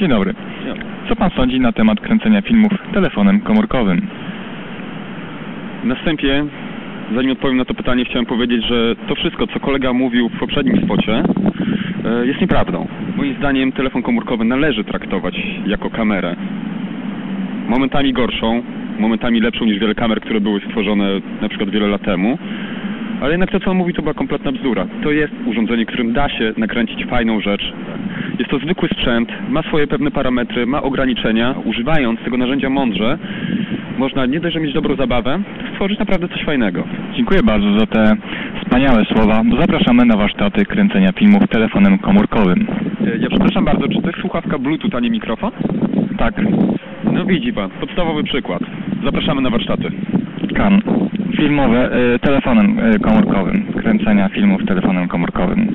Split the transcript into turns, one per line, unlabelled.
Dzień dobry. Co pan sądzi na temat kręcenia filmów telefonem komórkowym?
Na wstępie, zanim odpowiem na to pytanie, chciałem powiedzieć, że to wszystko, co kolega mówił w poprzednim spocie, e, jest nieprawdą. Moim zdaniem telefon komórkowy należy traktować jako kamerę. Momentami gorszą, momentami lepszą niż wiele kamer, które były stworzone na przykład wiele lat temu. Ale jednak to, co on mówi, to była kompletna bzdura. To jest urządzenie, którym da się nakręcić fajną rzecz. Jest to zwykły sprzęt, ma swoje pewne parametry, ma ograniczenia. Używając tego narzędzia mądrze, można nie dość, że mieć dobrą zabawę, stworzyć naprawdę coś fajnego.
Dziękuję bardzo za te wspaniałe słowa. Zapraszamy na warsztaty kręcenia filmów telefonem komórkowym.
E, Ja przepraszam bardzo, czy to jest słuchawka Bluetooth, a nie mikrofon?
Tak,
No widzi pan, podstawowy przykład. Zapraszamy na warsztaty.
kan. Filmowe, e, telefonem e, komórkowym. Kręcenia filmów telefonem komórkowym.